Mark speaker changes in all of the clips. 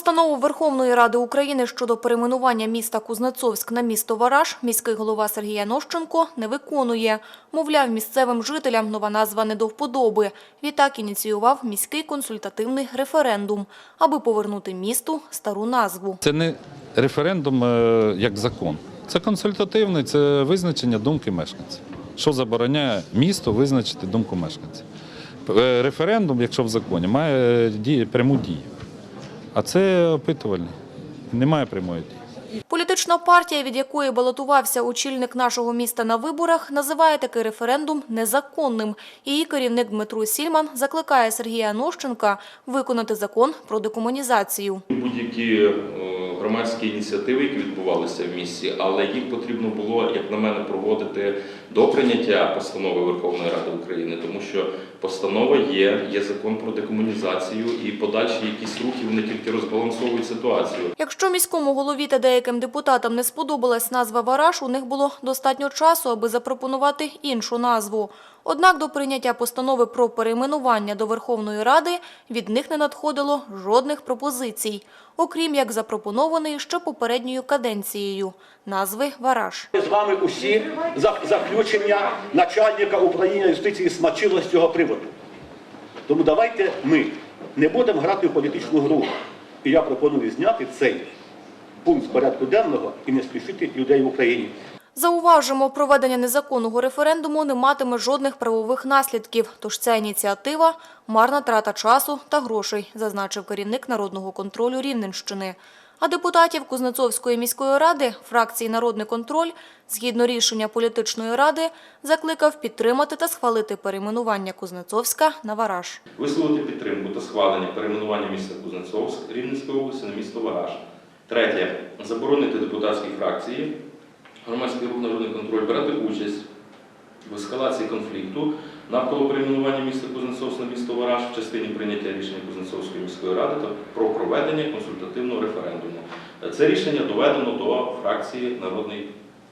Speaker 1: Постанову Верховної Ради України щодо перейменування міста Кузнецовськ на місто Вараж міський голова Сергій Янощенко не виконує. Мовляв, місцевим жителям нова назва не до вподоби. Відтак ініціював міський консультативний референдум, аби повернути місту стару назву.
Speaker 2: Це не референдум е, як закон. Це консультативний, це визначення думки мешканців. Що забороняє місту визначити думку мешканців. Е, Референдум, якщо в законі, має дію, пряму дію. А це опитувальне. Немає прямої.
Speaker 1: Політична партія, від якої балотувався очільник нашого міста на виборах, називає такий референдум незаконним. Її керівник Дмитро Сільман закликає Сергія Нощенка виконати закон про декомунізацію.
Speaker 3: Будь-які е, громадські ініціативи, які відбувалися в місті, але їх потрібно було, як на мене, проводити до прийняття постанови Верховної Ради України, тому що постанова є, є закон про декомунізацію, і подальші якісь рухи вони тільки розбалансовують ситуацію.
Speaker 1: Якщо міському голові та деяким депутатам не сподобалась назва «Вараж», у них було достатньо часу, аби запропонувати іншу назву. Однак до прийняття постанови про перейменування до Верховної Ради від них не надходило жодних пропозицій, окрім як запропонованої ще попередньою каденцією – назви «Вараж».
Speaker 4: З вами усі за заключення начальника управління юстиції смачило з цього приводу. Тому давайте ми не будемо грати в політичну гру. І я пропоную зняти цей пункт з порядку денного і не спішити людей в Україні.
Speaker 1: Зауважимо, проведення незаконного референдуму не матиме жодних правових наслідків, тож ця ініціатива – марна трата часу та грошей, зазначив керівник народного контролю Рівненщини. А депутатів Кузнецовської міської ради фракції «Народний контроль» згідно рішення політичної ради закликав підтримати та схвалити перейменування Кузнецовська на Вараж.
Speaker 3: Висловити підтримку та схвалення перейменування міста Кузнецовськ Рівненської області на місто Вараж. Третє. Заборонити депутатські фракції. Громадський рух народний контроль брати участь в ескалації конфлікту навколо перейменування міста Кузнецовськ на місто Вараж в частині прийняття рішення Кузнецовської міської ради та про проведення консультативного референдуму. Це рішення доведено до фракції Народний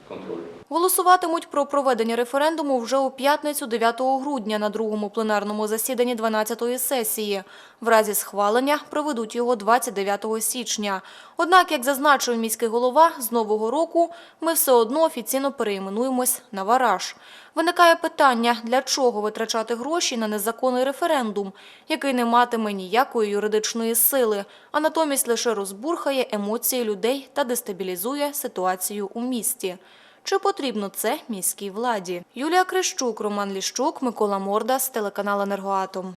Speaker 3: контроль.
Speaker 1: Голосуватимуть про проведення референдуму вже у п'ятницю 9 грудня на другому пленарному засіданні 12-ї сесії. В разі схвалення проведуть його 29 січня. Однак, як зазначив міський голова, з нового року ми все одно офіційно переіменуємось на Вараж. Виникає питання, для чого витрачати гроші на незаконний референдум, який не матиме ніякої юридичної сили, а натомість лише розбурхає емоції людей та дестабілізує ситуацію у місті. Чи потрібно це міській владі? Юлія Крищук, Роман Ліщук, Микола Мордас, телеканал «Енергоатом».